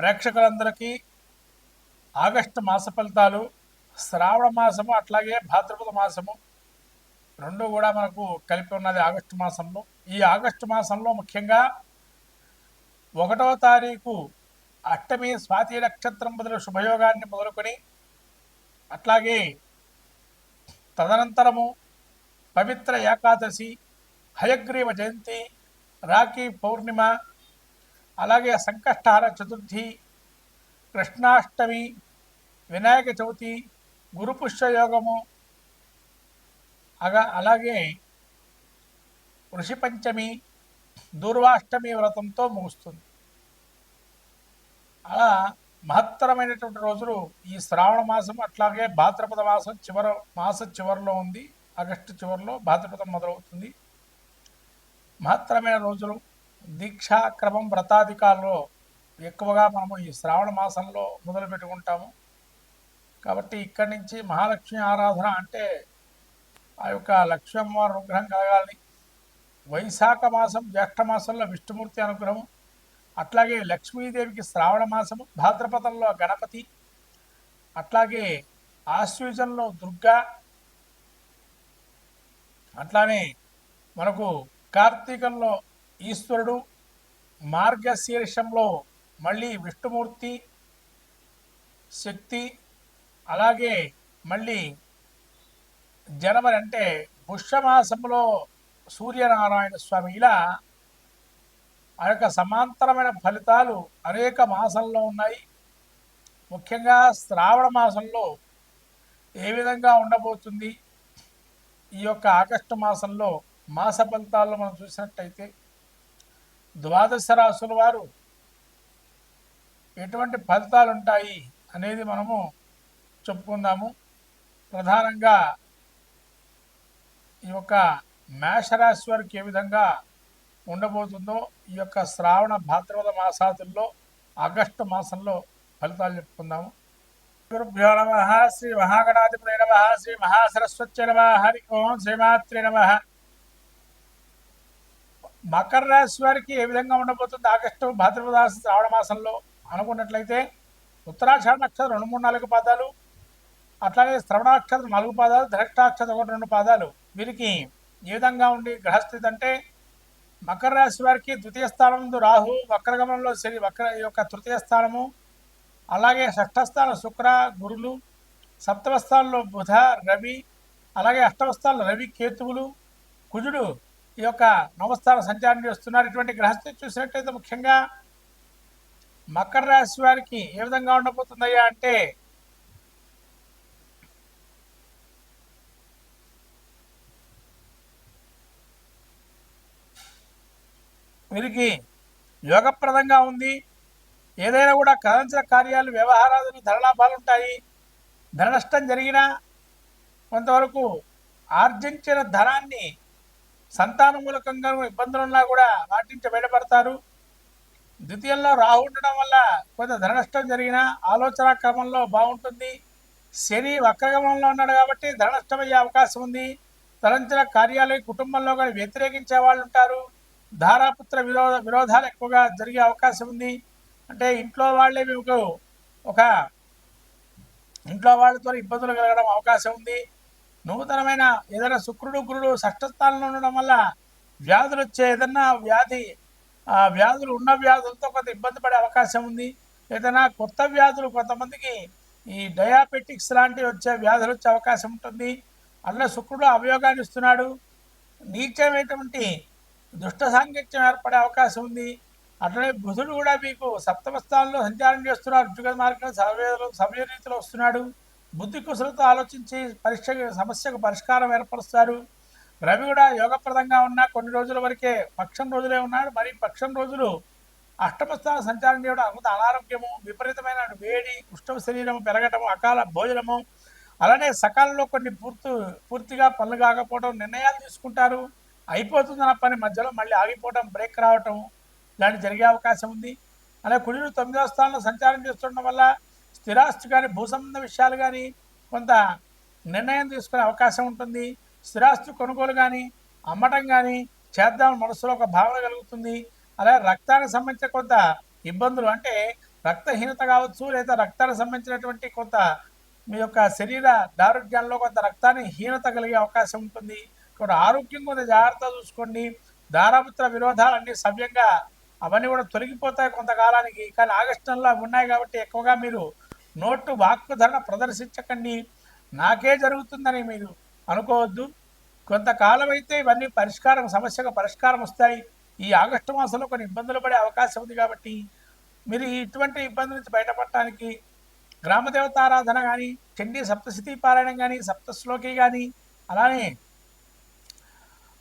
ప్రేక్షకులందరికీ ఆగస్టు మాస ఫలితాలు శ్రావణ మాసము అట్లాగే భాద్రపద మాసము రెండు కూడా మనకు కలిపి ఉన్నది ఆగస్టు మాసంలో. ఈ ఆగస్టు మాసంలో ముఖ్యంగా ఒకటవ తారీఖు అష్టమి స్వాతి నక్షత్రం బదులు శుభయోగాన్ని మొదలుకొని అట్లాగే తదనంతరము పవిత్ర ఏకాదశి హయగ్రీవ జయంతి రాఖీ పౌర్ణిమ అలాగే సంకష్టహార చతుర్థి కృష్ణాష్టమి వినాయక చవితి గురు పుష్యయోగము అగా అలాగే ఋషిపంచమి దూర్వాష్టమి వ్రతంతో ముగుస్తుంది. అలా మహత్తరమైనటువంటి రోజులు ఈ శ్రావణ మాసం అట్లాగే భాద్రపద మాసం చివర మాస చివరిలో ఉంది ఆగస్టు చివరిలో భాద్రపదం మొదలవుతుంది. మహత్తరమైన రోజులు. దీక్షా క్రమం వ్రతాధికాల్లో ఎక్కువగా మనము ఈ శ్రావణ మాసంలో మొదలు పెట్టుకుంటాము. కాబట్టి ఇక్కడి నుంచి మహాలక్ష్మి ఆరాధన అంటే ఆ యొక్క లక్ష్మీ అమ్మవారి అనుగ్రహం కలగాలని వైశాఖ మాసం జ్యేష్ఠ మాసంలో విష్ణుమూర్తి అనుగ్రహం అట్లాగే లక్ష్మీదేవికి శ్రావణ మాసము భాద్రపదంలో గణపతి అట్లాగే ఆశ్వీజంలో దుర్గా అట్లానే మనకు కార్తీకంలో ఈశ్వరుడు మార్గశీర్షంలో మళ్ళీ విష్ణుమూర్తి శక్తి అలాగే మళ్ళీ జనవరి అంటే పుష్యమాసంలో సూర్యనారాయణ స్వామి. ఇలా ఆ యొక్క సమాంతరమైన ఫలితాలు అనేక మాసంలో ఉన్నాయి. ముఖ్యంగా శ్రావణ మాసంలో ఏ విధంగా ఉండబోతుంది? ఈ యొక్క ఆగస్టు మాసంలో మాస ఫలితాల్లో మనం చూసినట్టయితే ద్వాదశ రాసుల వారు ఎటువంటి ఫలితాలు ఉంటాయి అనేది మనము చెప్పుకుందాము. ప్రధానంగా ఈ యొక్క మేషరాశి వారికి ఏ విధంగా ఉండబోతుందో ఈ యొక్క శ్రావణ భాద్రపద మాసాదుల్లో ఆగస్టు మాసంలో ఫలితాలు చెప్పుకుందాము. గురుభ్యో నమ శ్రీ మహాగణాధిపతి నమ శ్రీ మహాసరస్వతి నమ హరి ఓం శ్రీమాత్రి నమ. మకర రాశి వారికి ఏ విధంగా ఉండబోతుంది? ఆగస్టు భాద్రపద శ్రావణ మాసంలో అనుకున్నట్లయితే ఉత్తరాక్షర నక్షత్రం రెండు మూడు నాలుగు పాదాలు అట్లాగే శ్రవణాక్షత నాలుగు పాదాలు ధరక్షాక్షత్రం ఒకటి రెండు పాదాలు. వీరికి ఏ విధంగా ఉండి గ్రహస్థితి అంటే మకర రాశి వారికి ద్వితీయ స్థానంలో రాహు వక్రగమనంలో శని వక్ర యొక్క తృతీయ స్థానము అలాగే షష్ఠ స్థానం శుక్ర గురులు సప్తమ స్థానంలో బుధ రవి అలాగే అష్టమ స్థానంలో రవి కేతువులు కుజుడు ఈ యొక్క నవస్థాన సంచారం చేస్తున్నారు ఇటువంటి గ్రహస్థితి చూసినట్టయితే ముఖ్యంగా మకర రాశి వారికి ఏ విధంగా ఉండబోతుందయ్యా అంటే వీరికి యోగప్రదంగా ఉంది. ఏదైనా కూడా కథించిన కార్యాలు వ్యవహారాలు ధనలాభాలు ఉంటాయి. ధన నష్టం జరిగినా కొంతవరకు ఆర్జించిన ధనాన్ని సంతాన మూలకంగా ఇబ్బందులున్నా కూడా వాటి నుంచి బయటపడతారు. ద్వితీయంలో రాహు ఉండడం వల్ల కొంత ధన నష్టం జరిగినా ఆలోచన క్రమంలో బాగుంటుంది. శని వక్రగమనంలో ఉన్నాడు కాబట్టి ధన నష్టం అయ్యే అవకాశం ఉంది. తలంచిన కార్యాలయ కుటుంబంలో కానీ వ్యతిరేకించే వాళ్ళు ఉంటారు. ధారాపుత్ర విరోధ విరోధాలు ఎక్కువగా జరిగే అవకాశం ఉంది. అంటే ఇంట్లో వాళ్ళే మీకు ఒక ఇంట్లో వాళ్ళతో ఇబ్బందులు కలగడం అవకాశం ఉంది. నూతనమైన ఏదైనా శుక్రుడు గురుడు షష్టస్థానంలో ఉండడం వల్ల వ్యాధులు వచ్చే ఏదన్నా వ్యాధి ఆ వ్యాధులు ఉన్న వ్యాధులతో కొంత ఇబ్బంది పడే అవకాశం ఉంది. ఏదైనా కొత్త వ్యాధులు కొంతమందికి ఈ డయాబెటిక్స్ లాంటివి వచ్చే వ్యాధులు వచ్చే అవకాశం ఉంటుంది. అందులో శుక్రుడు అవయోగాన్ని ఇస్తున్నాడు. నీచమైనటువంటి దుష్ట సాంగత్యం ఏర్పడే అవకాశం ఉంది. అట్లనే బుధుడు కూడా మీకు సప్తమ స్థానంలో సంచారం చేస్తున్నాడు జుగ మార్గం సమయ సమయ రీతిలో వస్తున్నాడు. బుద్ధి కుశలతో ఆలోచించి పరీక్ష సమస్యకు పరిష్కారం ఏర్పరుస్తారు. రవి కూడా యోగప్రదంగా ఉన్న కొన్ని రోజుల వరకే పక్షం రోజులే ఉన్నాడు. మరి పక్షం రోజులు అష్టమస్థాన సంచారం చేయడం అమిత అనారోగ్యము విపరీతమైన వేడి ఉష్ణ శరీరము పెరగటము అకాల భోజనము. అలానే సకాలంలో కొన్ని పూర్తి పూర్తిగా పనులు కాకపోవడం నిర్ణయాలు తీసుకుంటారు. అయిపోతుందన్న పని మధ్యలో మళ్ళీ ఆగిపోవడం బ్రేక్ రావటం ఇలాంటి జరిగే అవకాశం ఉంది. అలా కుజుడు తొమ్మిదవ స్థానంలో సంచారం చేస్తుండడం వల్ల స్థిరాస్తి కానీ భూ సంబంధ విషయాలు కానీ కొంత నిర్ణయం తీసుకునే అవకాశం ఉంటుంది. స్థిరాస్తి కొనుగోలు కానీ అమ్మటం కానీ చేద్దామని మనసులో ఒక భావన కలుగుతుంది. అలాగే రక్తానికి సంబంధించిన కొంత ఇబ్బందులు అంటే రక్తహీనత కావచ్చు లేదా రక్తానికి సంబంధించినటువంటి కొంత మీ యొక్క శరీర దారుఢ్యంలో కొంత రక్తాన్ని హీనత కలిగే అవకాశం ఉంటుంది. ఇక్కడ ఆరోగ్యం కొంత జాగ్రత్త చూసుకోండి. దారాపుత్ర విరోధాలు అన్ని సవ్యంగా అవన్నీ కూడా తొలగిపోతాయి కొంతకాలానికి. కానీ ఆగస్టు నెలలో ఉన్నాయి కాబట్టి ఎక్కువగా మీరు నోటు వాక్కు ధరణ ప్రదర్శించకండి. నాకే జరుగుతుందని మీరు అనుకోవద్దు. కొంతకాలం అయితే ఇవన్నీ పరిష్కారం సమస్యకు పరిష్కారం వస్తాయి. ఈ ఆగస్టు మాసంలో కొన్ని ఇబ్బందులు పడే అవకాశం ఉంది కాబట్టి మీరు ఇటువంటి ఇబ్బంది నుంచి బయటపడటానికి గ్రామదేవతారాధన కానీ చండీ సప్తశతి పారాయణం కానీ సప్తశ్లోకి కానీ అలానే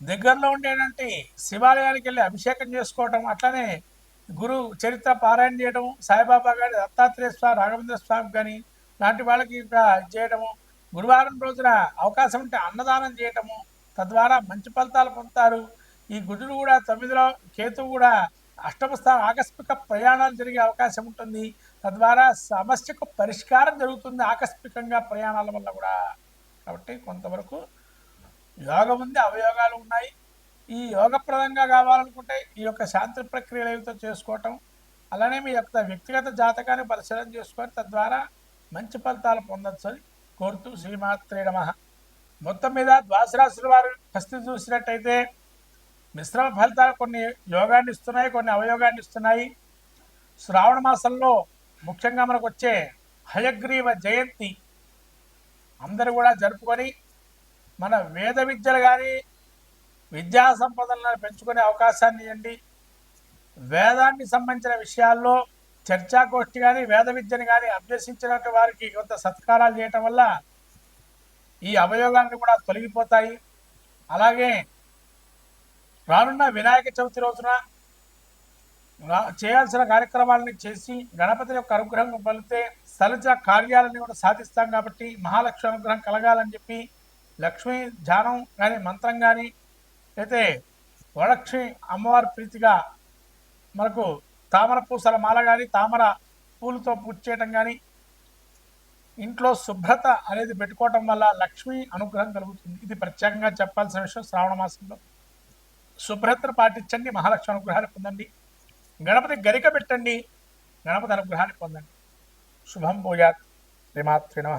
దగ్గరలో ఉండేటువంటి శివాలయానికి వెళ్ళి అభిషేకం చేసుకోవటం అట్లానే గురు చరిత్ర పారాయణ చేయడం సాయిబాబా గారి దత్తాత్రేయ స్వామి రాఘవేంద్ర స్వామి కానీ లాంటి వాళ్ళకి చేయడము గురువారం రోజున అవకాశం ఉంటే అన్నదానం చేయటము తద్వారా మంచి ఫలితాలు పొందుతారు. ఈ గురుడు కూడా తొమ్మిదిలో కేతు కూడా అష్టమ స్థానం ఆకస్మిక ప్రయాణాలు జరిగే అవకాశం ఉంటుంది. తద్వారా సమస్యకు పరిష్కారం జరుగుతుంది ఆకస్మికంగా ప్రయాణాల వల్ల కూడా. కాబట్టి కొంతవరకు యోగం ఉంది అవయోగాలు ఉన్నాయి. ఈ యోగప్రదంగా కావాలనుకుంటే ఈ యొక్క శాంతి ప్రక్రియలు చేసుకోవటం అలానే మీ యొక్క వ్యక్తిగత జాతకాన్ని పరిశీలన చేసుకొని తద్వారా మంచి ఫలితాలు పొందొచ్చు అని కోరుతూ శ్రీమాత్రే నమ. మొత్తం మీద ద్వాసరాశుల వారు పరిస్థితి చూసినట్టయితే మిశ్రమ ఫలితాలు కొన్ని యోగాన్ని ఇస్తున్నాయి కొన్ని అవయోగాన్ని ఇస్తున్నాయి. శ్రావణ మాసంలో ముఖ్యంగా మనకు వచ్చే హయగ్రీవ జయంతి అందరూ కూడా జరుపుకొని మన వేద విద్యలు కానీ విద్యా సంపదలను పెంచుకునే అవకాశాన్ని ఇవ్వండి. వేదానికి సంబంధించిన విషయాల్లో చర్చాగోష్ఠి కానీ వేద విద్యను కానీ అభ్యసించినట్టు వారికి కొంత సత్కారాలు చేయటం వల్ల ఈ అవయోగాన్ని కూడా తొలగిపోతాయి. అలాగే రానున్న వినాయక చవితి రోజున చేయాల్సిన కార్యక్రమాలని చేసి గణపతి యొక్క అనుగ్రహం పొందితే సలజ కార్యాలని కూడా సాధిస్తాం కాబట్టి మహాలక్ష్మి అనుగ్రహం కలగాలని చెప్పి లక్ష్మీ ధ్యానం కానీ మంత్రం కానీ అయితే వరలక్ష్మి అమ్మవారి ప్రీతిగా మనకు తామర పూసల మాల కానీ తామర పూలతో పూజ చేయటం కానీ ఇంట్లో శుభ్రత అనేది పెట్టుకోవటం వల్ల లక్ష్మీ అనుగ్రహం కలుగుతుంది. ఇది ప్రత్యేకంగా చెప్పాల్సిన విషయం శ్రావణ మాసంలో. శుభ్రతను పాటించండి మహాలక్ష్మి అనుగ్రహాన్ని పొందండి. గణపతి గరిక పెట్టండి గణపతి అనుగ్రహాన్ని పొందండి. శుభం భూయాత్. శ్రీమాత్రి నమ.